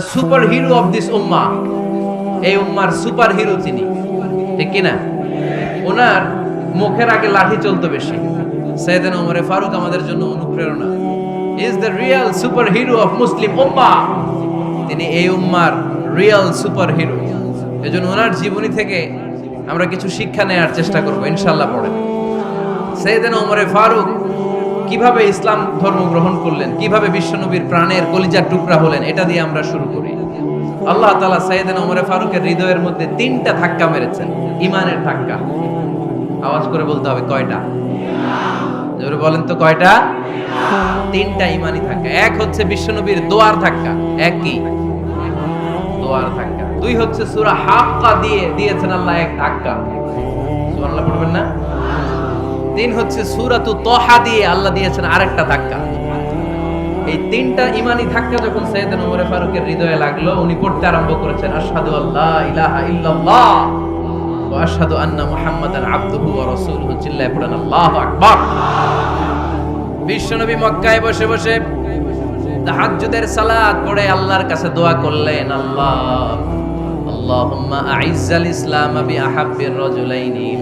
Super hero of this উম্মা এই উম্মার super hero তিনি। ঠিক কিনা? ওনার মুখের আগে লাঠি চলতো বেশি। সৈয়দান ফারুক আমাদের জন্য অনুপ্রেরণা। Is the real super hero of Muslim উম্মা তিনি এই উম্মার রিয়েল সুপার হিরো ওনার জীবনী থেকে আমরা কিছু শিক্ষা নেওয়ার চেষ্টা করব, ইনশাল্লাহ পড়ে সৈয়দান ওমরে ফারুক কীভাবে ইসলাম ধর্ম গ্রহণ করলেন? কীভাবে বিশ্বনবীর প্রাণের কলিজার টুকরা হলেন? এটা দিয়ে আমরা শুরু করি। আল্লাহ তালা সাইয়েদান ওমরে ফারুকের হৃদয়ের মধ্যে তিনটা ধাক্কা মেরেছেন। ইমানের ধাক্কা। আওয়াজ করে বলতে হবে, কয়টা? জোরে বলেন তো, কয়টা? তিনটা ইমানি ধাক্কা। এক হচ্ছে বিশ্বনবীর দোয়ার ধাক্কা। এক কি? দোয়ার ধাক্কা। দুই হচ্ছে সূরা হাক্কা দিয়ে দিয়েছেন আল্লাহ এক ধাক্কা। সুবহানাল্লাহ, পড়বেন না? তিন হচ্ছে সুরাতু তহা দিয়ে আল্লাহ দিয়েছেন আরেকটা ধাক্কা। এই তিনটা ইমানি ধাক্কা যখন সৈয়দ ওমরে ফারুকের হৃদয়ে লাগল, উনি পড়তে আরম্ভ করেছেন, আশহাদু আল্লাহ ইলাহা ইল্লাল্লাহ ওয়া আশহাদু আন্না মুহাম্মাদান আবদুহু ওয়া রাসূলুহু আল্লাহু আকবার। বিশ্বনবী মক্কায় বসে বসে তাহাজ্জুদের সালাত পড়ে আল্লাহর কাছে দোয়া করলেন, আল্লাহ, আল্লাহুম্মা আইজ্জাল ইসলাম বিআহাব্বির রাজুলাইনি ইলাইক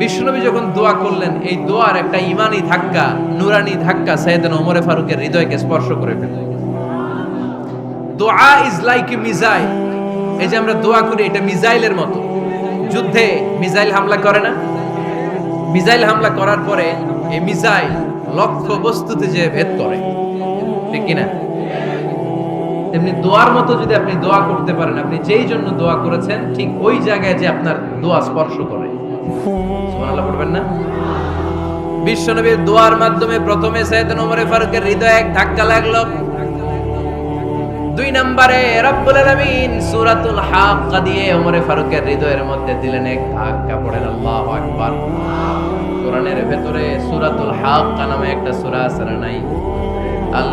বিশ্বনবী যখন দোয়া করলেন, এই দোয়ার একটা ইমানি ধাক্কা, নুরানি ধাক্কা সৈয়দনা ওমরে ফারুকের হৃদয়কে স্পর্শ করে ফেলল দোয়া ইজ লাইক এ মিসাইল। এই যে আমরা দোয়া করি, এটা মিসাইলের মতো। যুদ্ধে মিসাইল হামলা করে না? মিসাইল হামলা করার পরে এই মিসাইল লক্ষ্য বস্তুতে যে ভেদ করে। ঠিক কিনা? তেমনি দোয়ার মতো যদি আপনি দোয়া করতে পারেন, আপনি যেই জন্য দোয়া করেছেন, ঠিক ওই জায়গায় যে আপনার দোয়া স্পর্শ করে। সুবহানাল্লাহ, পড়বেন দোয়ার মাধ্যমে প্রথমে সৈয়দ ফারুকের এক ধাক্কা লাগল। দুই নম্বরে রব্বুল আলামিন সূরাতুল হাক্কা দিয়ে ওমরে ফারুকের হৃদয়ের মধ্যে দিলেন এক ধাক্কা, পড়েন আল্লাহু আকবার। কোরআনের ভেতরে সূরাতুল হাক্কা নামে একটা সূরা আছে নাই? আল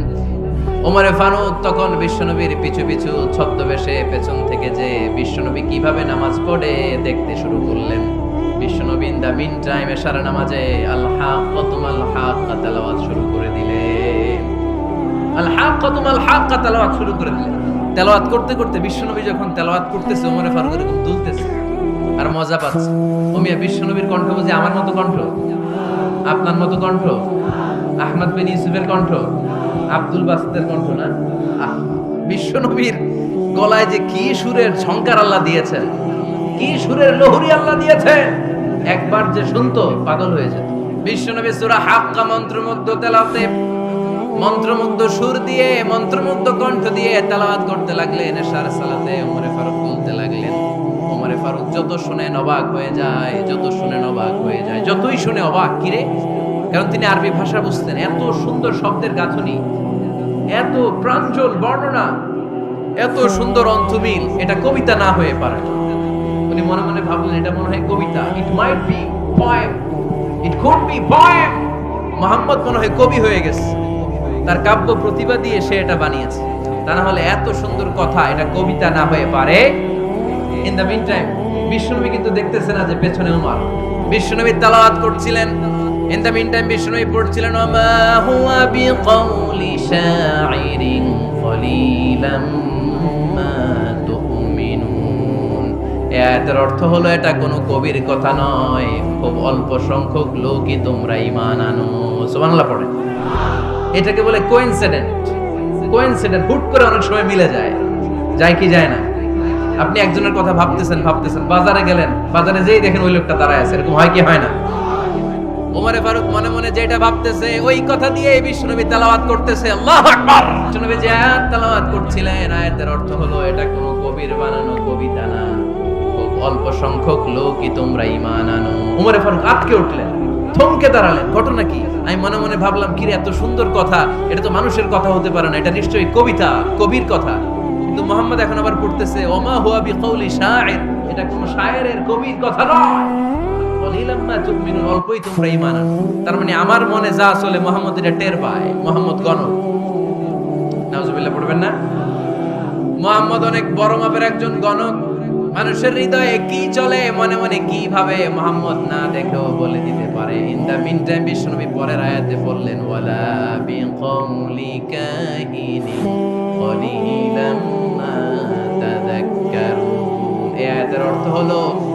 ওমরে ফারুক তখন বিশ্বনবীর পিছু পিছু ছদ্মবেশে পেছন থেকে যে বিশ্বনবী কীভাবে নামাজ পড়ে দেখতে শুরু করলেন। বিশ্বনবী দা মিন টাইম এশারা নামাজে আল হাক্কাতুম আল হাক্কা তেলাওয়াত শুরু করে দিলেন। আল হাক্কাতুম আল হাক্কা শুরু করে দিলেন। তেলাওয়াত করতে করতে বিশ্বনবী যখন তেলাওয়াত করতেছে, ওমরে ফারুক এরকম দুলতেছে। আর মজা পাচ্ছে। ও মিয়া, বিশ্বনবীর কণ্ঠ বুঝি আমার মতো কণ্ঠ? আপনার মতো কণ্ঠ? আহমদ বিন ইউসুফের কণ্ঠ? আব্দুল বাসিদের কণ্ঠ না? বিশ্বনবীর গলায় যে কি সুরের ঝংকার আল্লাহ দিয়েছেন, কি সুরের লহরি আল্লাহ দিয়েছেন, একবার যে শুনতো পাগল হয়ে যেত। বিশ্বনবী সূরা হাক্কা মন্ত্রমুগ্ধ তেলাওয়াতে মন্ত্রমুগ্ধ সুর দিয়ে, মন্ত্রমুগ্ধ কণ্ঠ দিয়ে তেলাওয়াত করতে লাগলেন, এশার সালাতে ওমরে ফারুক বলতে লাগলেন, ওমরে ফারুক যত শুনে অবাক হয়ে যায়, যত শুনে অবাক হয়ে যায়, যতই শুনে অবাক কিরে কারণ তিনি আরবি ভাষা বুঝতেন। এত সুন্দর শব্দের গাঁথনি, এত প্রাঞ্জল বর্ণনা, এত সুন্দর অন্তমিল এটা কবিতা না হয়ে পারে। উনি মনে মনে ভাবলেন, এটা মনে হয় কবিতা। It might be poem it could be poem Mohammad মনে হয় কবি হয়ে গেছে। তার কাব্য প্রতিভা দিয়ে সে এটা বানিয়েছে। তা না হলে এত সুন্দর কথা, এটা কবিতা না হয়ে পারে। ইন দ্য মিন টাইম বিশ্বনবী কিন্তু দেখতেছে না যে পেছনে উমার। বিশ্বনবী তালাওয়াত করছিলেন। ইন দ্য মিন টাইম বিশ্বনবী পড়ছিলেন ওমা হুয়া বিকাউলি শাইরিন কলিলাম মা তুমিনুন এ আয়াতের অর্থ হলো, এটা কোনো কবির কথা নয়। খুব অল্প সংখ্যক লোকই তোমরা ঈমান আনো। সুবহানাল্লাহ পড়ে। এটাকে বলে কোইনসিডেন্ট কোইনসিডেন্ট হুট করে অনেক সময় মিলে যায়। যায় কি যায় না। আপনি একজনের কথা ভাবতেছেন ভাবতেছেন, বাজারে গেলেন, বাজারে যেই দেখেন ওই লোকটা দাঁড়ায় আছে, এরকম হয় কি হয় না? ওমরে ফারুক মনে মনে যেটা ভাবতেছে, ওই কথা দিয়ে বিষ্ণুনবী তেলাওয়াত করতেছে। আল্লাহু আকবার! বিষ্ণুনবী যে আয়াত তেলাওয়াত করছিলেন, আয়াতের অর্থ হলো, এটা কোনো কবির বানানো কবিতা না। খুব অল্প সংখ্যক লোকই তোমরা ঈমান আনো। ওমরে ফারুক আটকে উঠলেন, থমকে দাঁড়ালেন। ঘটনা কি? আমি মনে মনে ভাবলাম কি এত সুন্দর কথা। এটা তো মানুষের কথা হতে পারে না, এটা নিশ্চয়ই কবিতা, কবির কথা। কিন্তু মোহাম্মদ এখন আবার পড়তেছে, ওমা হুয়া বিকাউলি শায়ের এটা কোনো শায়েরের কবির কথা নয়। অল্পই তোমরা আনো। তার মানে আমার মনে যা চলে মোহাম্মদ এটা টের পায়, মোহাম্মদ গণক। নাউজুবিল্লাহ, পড়বেন না? মোহাম্মদ অনেক বড় মাপের একজন গণক। মানুষের হৃদয়ে কি চলে, মনে মনে কি ভাবে, মোহাম্মদ না দেখেও বলে দিতে পারে। ইন দ্য মিন টাইম বিশ্বনবী পরের আয়াতে বললেন, ওয়ালা বিকৌলি কাহিনী কলিলাম মা তাযাক্কারুন। এই আয়াতের অর্থ হলো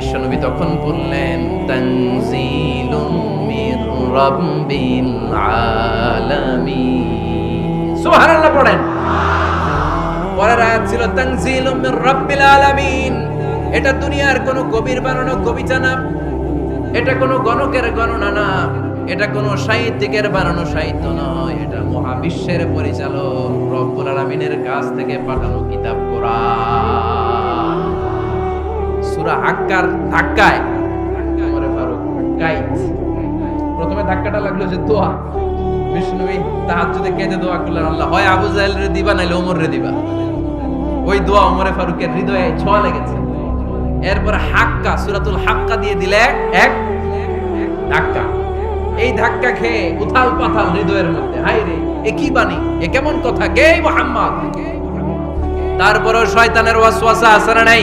বিশ্বনবী তখন বললেন মির রাব্বিল আলামিন। সুবহানাল্লাহ পড়েন। পরের আয়াত ছিল মির রাব্বিল আলামিন। এটা দুনিয়ার কোনো কবির বানানো কবিতা না এটা কোনো গণকের গণনা না, এটা কোনো সাহিত্যিকের বানানো সাহিত্য নয়, এটা মহাবিশ্বের পরিচালক রব্বুল আলামিনের কাছ থেকে পাঠানো কিতাব কোরআন। সূরা হাক্কার ধাক্কায়। ফারুক প্রথমে ধাক্কাটা লাগল যে দোয়া। বিষ্ণুবী তাহাজ্জুদে কেঁদে দোয়া করলেন, আল্লাহ, হয় আবু রে দিবা নাইলে ওমর রে দিবা। ওই দোয়া ওমরে ফারুকের হৃদয়ে ছোঁয়া লেগেছে। এরপর হাক্কা, সুরাতুল হাক্কা দিয়ে দিলে এক ধাক্কা। এই ধাক্কা খেয়ে উথাল পাথাল হৃদয়ের মধ্যে হাই রে, এ কি বাণী? এ কেমন কথা? কে মোহাম্মদ? তারপরও শয়তানের ওয়াসওয়াসা না নাই?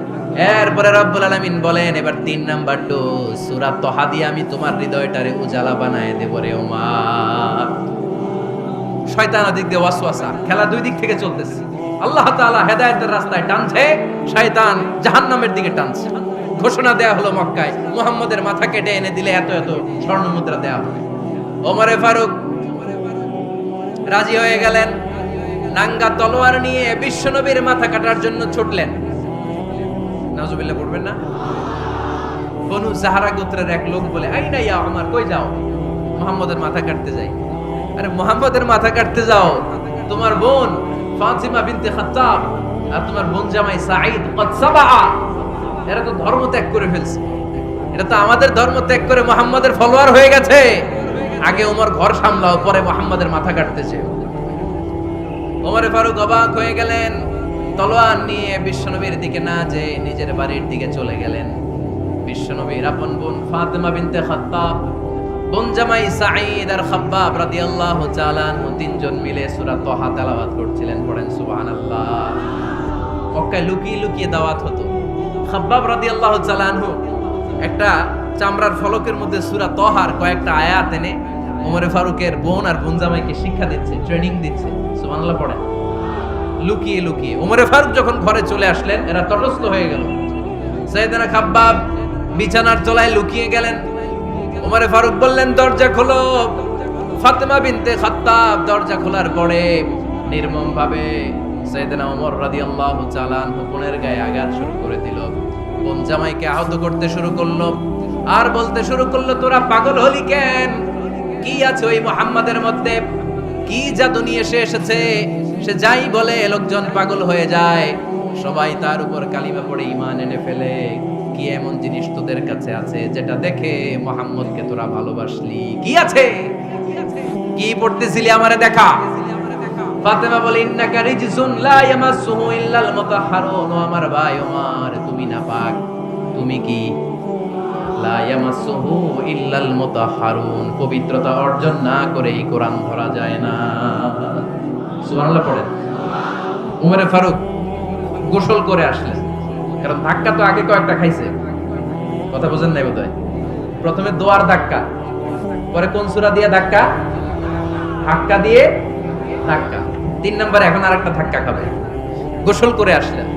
এরপরে রব্বুল আলামিন বলেন, এবার তিন নাম্বার ডোজ সূরা তহা দিয়ে আমি তোমার হৃদয়টারে উজালা বানায় দেব রে ওমা শয়তান দিক দিয়ে ওয়াসওয়াসা, খেলা দুই দিক থেকে চলতেছে। আল্লাহ তাআলা হেদায়েতের রাস্তায় টানছে, শয়তান জাহান্নামের দিকে টানছে। ঘোষণা দেয়া হলো মক্কায়, মুহাম্মদের মাথা কেটে এনে দিলে এত এত স্বর্ণ মুদ্রা দেয়া হবে। ওমরে ফারুক, রাজি হয়ে গেলেন। নাঙ্গা তলোয়ার নিয়ে বিশ্বনবীর মাথা কাটার জন্য ছুটলেন। নাজুবিল্লাহ পড়বেন না। বনু জাহারা গোত্রের এক লোক বলে আই না ইয়া আমার কই যাও? মোহাম্মদের মাথা কাটতে যাই। আরে, মোহাম্মদের মাথা কাটতে যাও। তোমার বোন ফাতিমা বিনতে খাত্তাব আর তোমার বোন জামাই সাঈদ কদ সাবা এরা তো ধর্ম ত্যাগ করে ফেলছে। এটা তো আমাদের ধর্ম ত্যাগ করে মোহাম্মদের ফলোয়ার হয়ে গেছে। আগে ওমর ঘর সামলাও, পরে মোহাম্মদের মাথা কাটতেছে ওমরে ফারুক অবাক হয়ে গেলেন। তলোয়ার নিয়ে বিশ্বনবীর দিকে না যে নিজের বাড়ির দিকে চলে গেলেন। বিশ্বনবীর আপন বোন ফাতেমা বিনতে খাত্তাব, বোন জামাই সাঈদ আর খাব্বাব তাআলা তিনজন মিলে সূরা তেলাওয়াত করছিলেন, পড়েন সুবহানাল্লাহ। মক্কায় লুকিয়ে লুকিয়ে দাওয়াত হতো। খাব্বাব রাদিয়াল্লাহু তাআলা একটা চামড়ার ফলকের মধ্যে সূরা তহার কয়েকটা আয়াত এনে ওমরে ফারুকের বোন আর বোন জামাইকে শিক্ষা দিচ্ছে ট্রেনিং দিচ্ছে। সুবহানাল্লাহ, পড়েন। লুকিয়ে লুকিয়ে। ওমরে ফারুক যখন ঘরে চলে আসলেন, এরা তটস্থ হয়ে গেল। সৈয়দনা খাব্বাব বিছানার তলায় লুকিয়ে গেলেন। ওমরে ফারুক বললেন, দরজা খোলো। ফাতেমা বিনতে খাত্তাব দরজা খোলার পরে নির্মম ভাবে সৈয়দনা ওমর রাদিয়াল্লাহু তাআলা আনহু বোনের গায়ে আঘাত শুরু করে দিল। বোন জামাইকে আহত করতে শুরু করল। আর বলতে শুরু করল, তোরা পাগল হলি কেন? কি আছে ওই মুহাম্মাদের মধ্যে? কি জাদু নিয়ে সে এসেছে? সে যাই বলে লোকজন পাগল হয়ে যায়। সবাই তার উপর কালিমা পড়ে ইমান এনে ফেলে। কি এমন জিনিস তোদের কাছে আছে যেটা দেখে মোহাম্মদকে তোরা ভালোবাসলি? কি আছে? কি পড়তেছিলি আমারে দেখা? ফাতেমা বলে, ইন্নাকা রিজসুন লা ইয়ামাসসুহু ইল্লাল মুতাহহারুন আমার ভাই ওমর, তুমি না পাক তুমি কি? লা ইয়ামাসসুহু ইল্লাল মুতাহহারুন পবিত্রতা অর্জন না করে এই কোরআন ধরা যায় না। সুবহানাল্লাহ পড়েন উমরে ফারুক গোসল করে আসলেন। কারণ ধাক্কা তো আগে কয়েকটা খাইছে। কথা বোঝেন নাই বোধহয়? প্রথমে দোয়ার ধাক্কা, পরে কোন সূরা দিয়ে ধাক্কা ধাক্কা দিয়ে ধাক্কা। তিন নম্বরে এখন আর একটা ধাক্কা খাবে। গোসল করে আসলেন।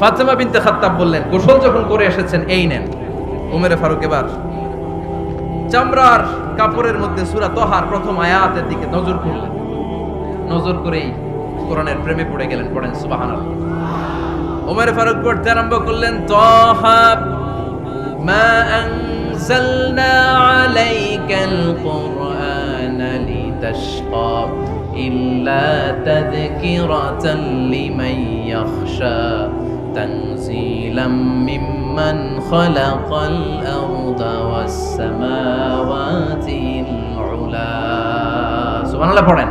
ফাতেমা বিনতে খাত্তাব বললেন, গোসল যখন করে এসেছেন, এই নেন। উমেরে ফারুক এবার, চামড়ার কাপড়ের মধ্যে সুরা তোহার প্রথম আয়াতের দিকে নজর করলেন। নজর করেই কোরআনের প্রেমে পড়ে গেলেন, পড়েন সুবহানাল্লাহ। উমর ফারুক পড়তে আরম্ভ করলেন, তোহা মা আনজালনা আলাইকাল কুরআন লিতাশকা ইল্লা তাযকিরাতান লিমান ইয়াখশা তানজিলাম মিম্মান খালাকাল আরদা ওয়াস সামাওয়াতিল উলা। সুবহানাল্লাহ, পড়েন।